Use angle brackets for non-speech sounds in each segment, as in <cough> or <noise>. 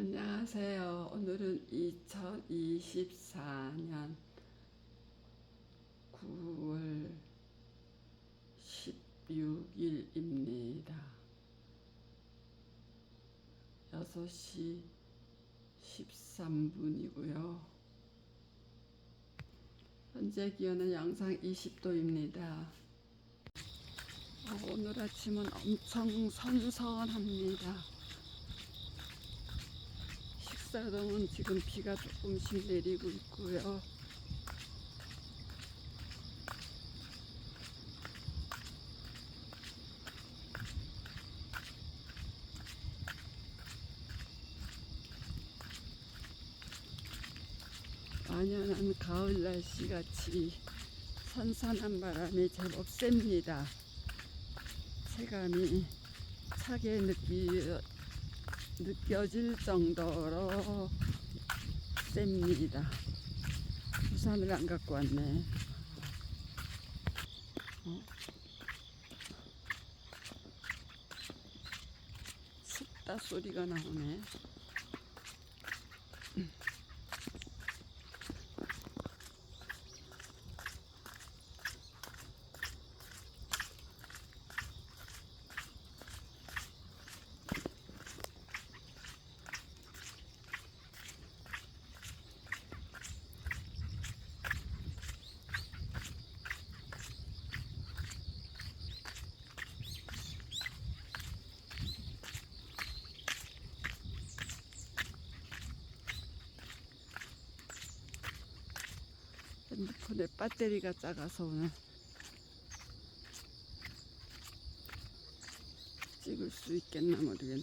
안녕하세요. 오늘은 2024년 9월 16일입니다. 6시 13분이고요. 현재 기온은 영상 20도입니다. 오늘 아침은 엄청 선선합니다. 식사동은 지금 비가 조금씩 내리고 있고요. 완연한 가을 날씨 같이 선선한 바람이 제법 셉니다. 체감이 차게 느끼, 느껴질 정도로 셉니다. 우산을 안 갖고 왔네. 어? 춥다 소리가 나오네. 핸드폰에 배터리가 작아서 오늘 찍을 수 있겠나 모르겠네.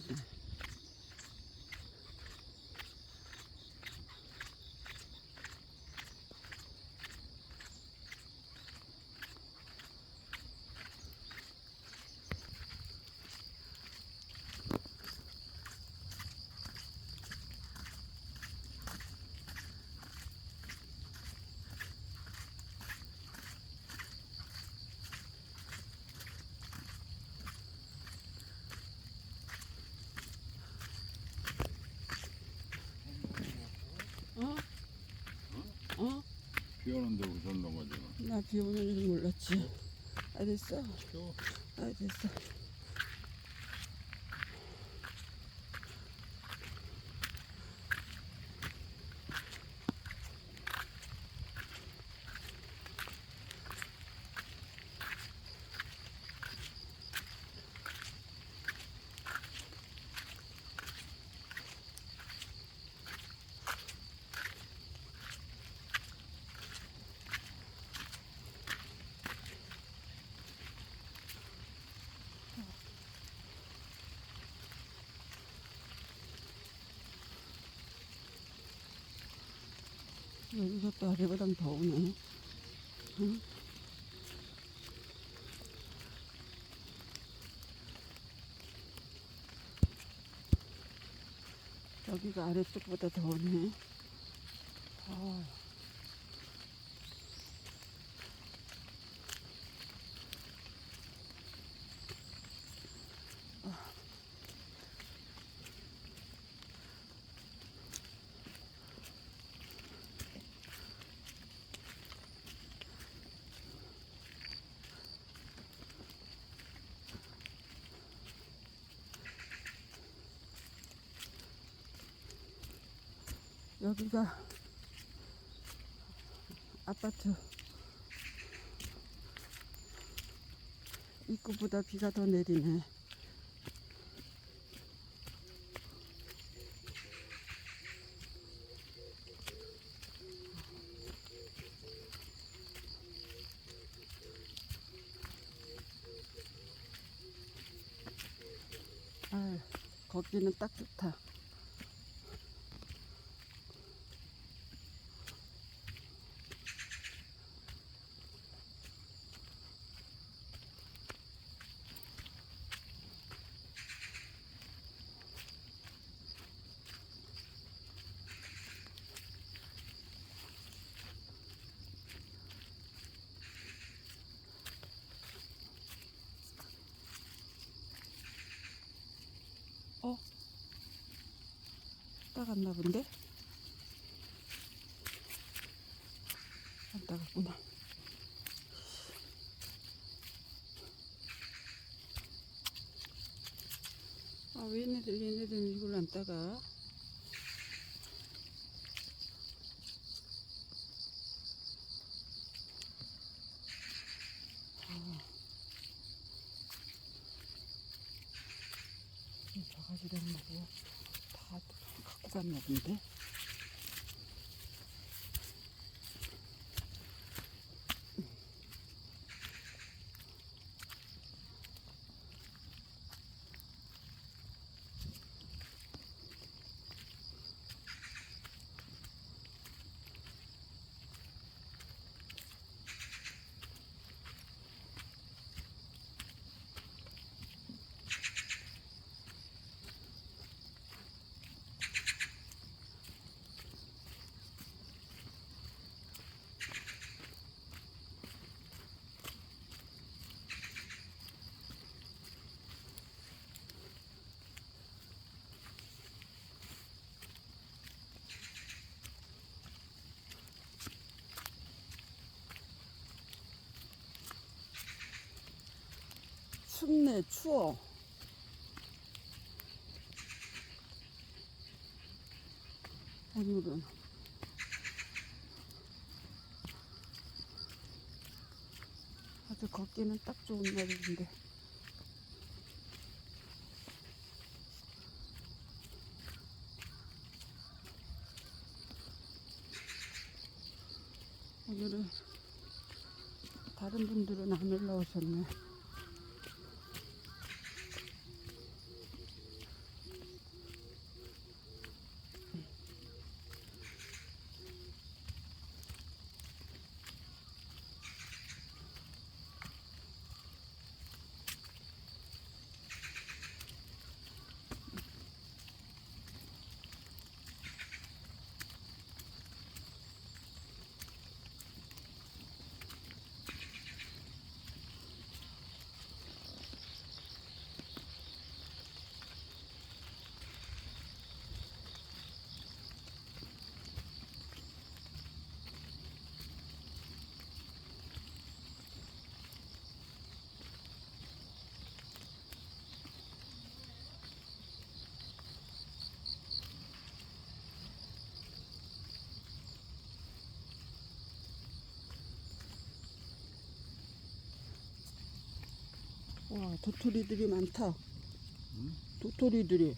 어? 어? 비 오는데 우선 넘어지나? 나 비 오는 줄 몰랐지. 아 됐어. 또아 됐어. 또 아래보단 더우네. 응? 여기가 아래쪽보다 더우네. 아. 여기가 아파트 입구보다 비가 더 내리네. 따갔나 본데? 안 따갔구나. 아, 왜 얘네들, 얘네들은 이걸 안 따가? 이 바가지를 뭐고 다 갖고 추워. 오늘은 아주 걷기는 딱 좋은 날인데 오늘은 다른 분들은 안 올라오셨네. 와, 도토리들이 많다. 응? 도토리들이.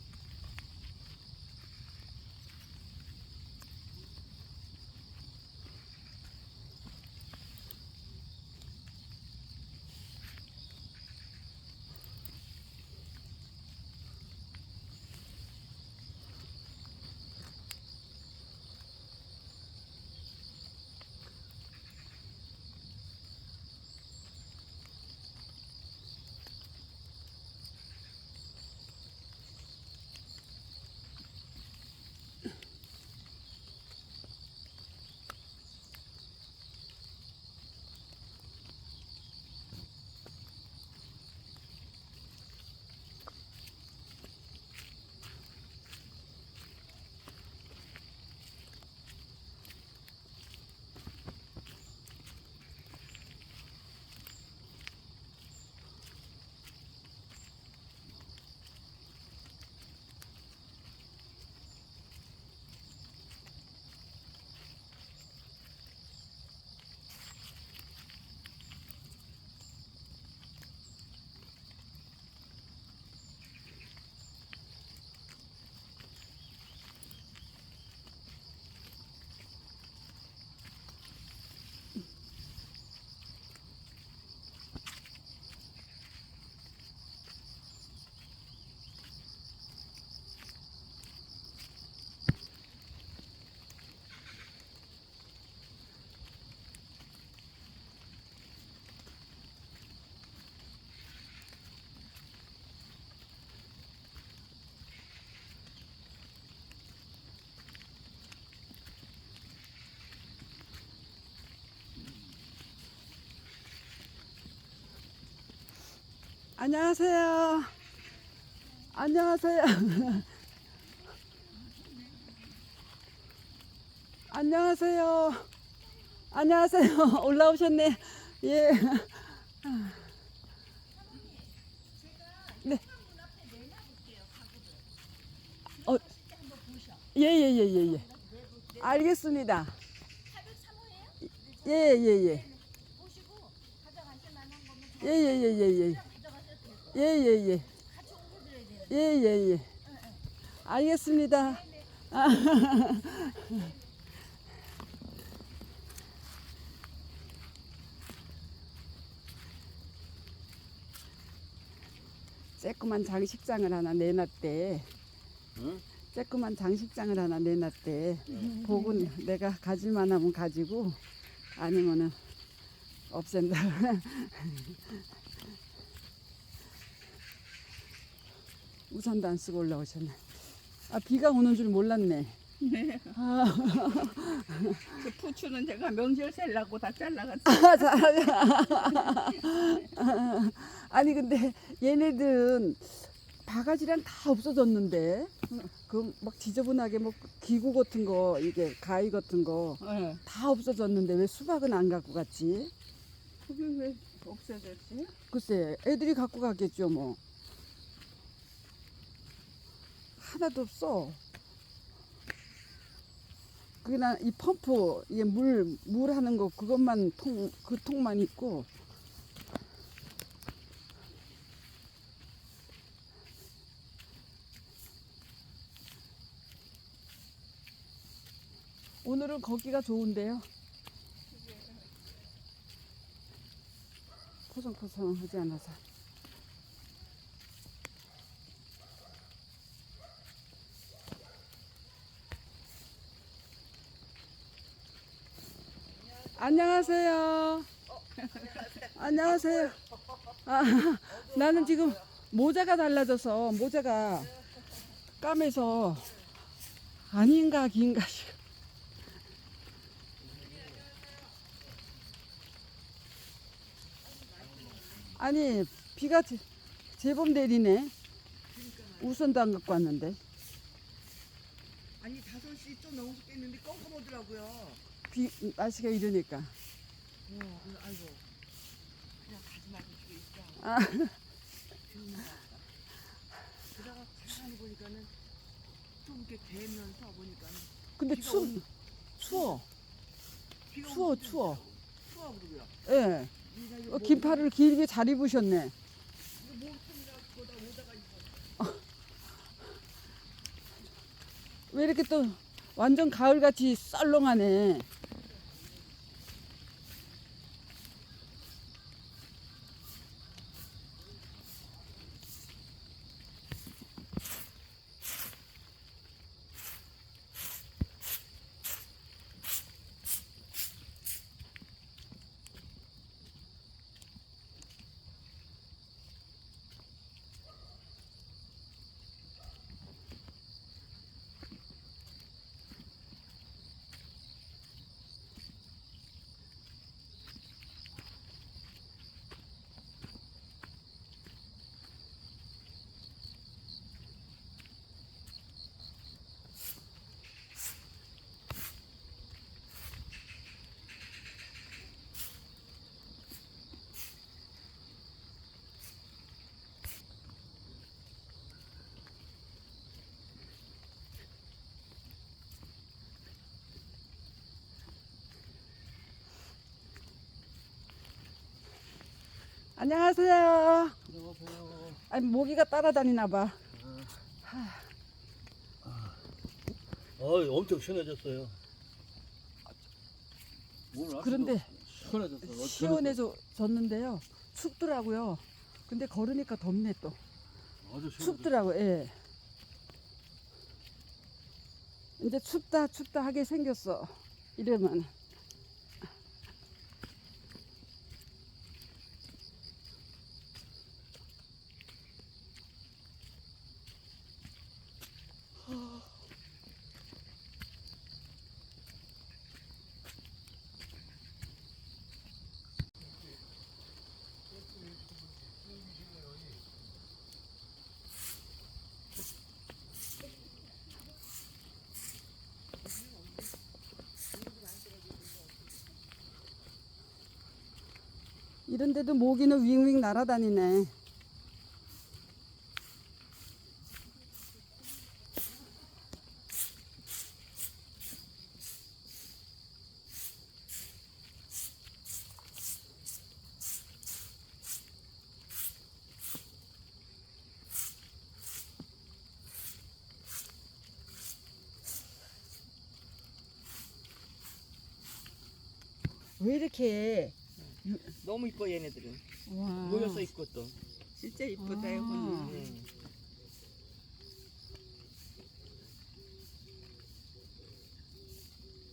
안녕하세요. 안녕하세요. <laughs> 안녕하세요. 안녕하세요. <laughs> 올라오셨네. 예. <laughs> 네. 어, 예, 예, 예, 예, 예. 알겠습니다. 예, 예, 예. 예, 예, 예, 예, 예. 예, 예, 예. 예, 예, 예. 알겠습니다. <laughs> 아, 쬐끄만 장식장을 하나 내놨대. 응? 쬐끄만 장식장을 하나 내놨대. 복은 내가 가질만 하면 가지고 아니면은 없앤다. <laughs> 우산도 안 쓰고 올라오셨네. 아 비가 오는 줄 몰랐네. 네. 아, <laughs> 그 부추는 제가 명절 셀라고 다 잘라갔어. 아, 자, <laughs> 아니 근데 얘네들은 바가지랑 다 없어졌는데 그 막 지저분하게 뭐 기구 같은 거 이게 가위 같은 거다 어. 없어졌는데 왜 수박은 안 갖고 갔지? 그게 왜 없어졌지? 글쎄 애들이 갖고 갔겠죠 뭐 하나도 없어. 그냥 이 펌프 이게 물 물 하는 거 그것만 통 그 통만 있고. 오늘은 거기가 좋은데요? 포성포성하지 않아서 안녕하세요. 안녕하세요. 아, 나는 지금 모자가 달라져서 모자가 까매서 아닌가 긴가 싶- 아니 비가 제- 제법 내리네. 우산도 안 갖고 왔는데 아니 5시 좀 넘었겠는데 껌껌하더라고요. 비 날씨가 이러니까. 어, 아이고 그냥 가지 말고 집에 있자. 아. 그러다가 가만히 보니까는 좀 이렇게 되면서 보니까는 근데 비가 추 오는- 추워 비가 추워 오는 추워. 추워 그러고요. 예. 어, 긴팔을 길게 잘 입으셨네. 왜 이렇게 또 완전 가을같이 썰렁하네. 안녕하세요. 안녕하세요. 아니 모기가 따라다니나 봐. 어, 엄청 시원해졌어요. 오늘 그런데 시원해졌어. 시원해서 졌는데요. 춥더라고요. 근데 걸으니까 덥네 또. 아주 시원해졌어. 춥더라고. 예. 이제 춥다 춥다 하게 생겼어. 이러면. 이런데도 모기는 윙윙 날아다니네. 왜 이렇게 너무 이뻐 얘네들은. 와. 모여서 있고 또. 진짜 이쁘다 아. 이거는. 음.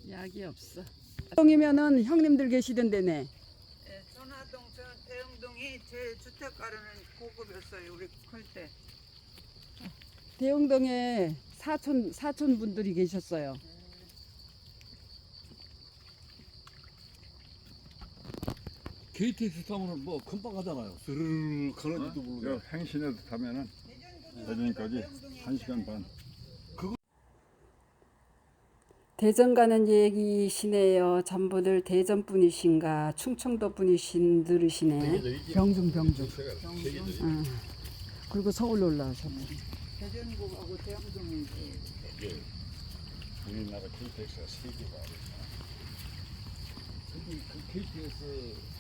약이 없어. 동이면은 형님들 계시던데네. 예, 전화동 저 대흥동이 제 주택가로는 고급이었어요 우리 클 때. 대흥동에 사촌 사촌 분들이 계셨어요. KTX 타면은 뭐 금방 가잖아요. 스르르 가는지도 모르고. 요 행신에도 타면은 대전까지 한 시간 반. 대전 가는 얘기시네요. 전부들 대전 분이신가 충청도 분이신 들으시네. 병중 병중. 응. 그리고 서울로 올라오셨네. 대전국하고 대흥동이 우리나라 KTX가 세 개가 근데 그 KTX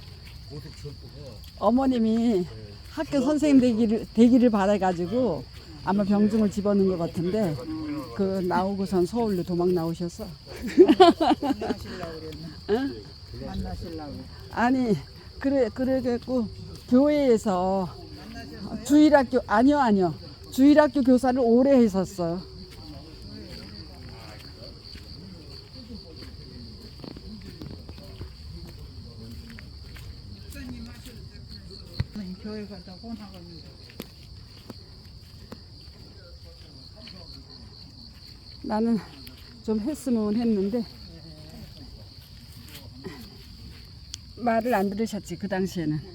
어머님이 학교 선생님 되기를 되기를 바래가지고 아마 병중을 집어넣은 것 같은데 그 나오고선 서울로 도망 나오셨어. 만나시려고. 아니 그래 그래갖고 교회에서 주일학교 아니요 아니요 주일학교 교사를 오래 했었어요. 교회 가다 혼하겠는데. 나는 좀 했으면 했는데 말을 안 들으셨지 그 당시에는.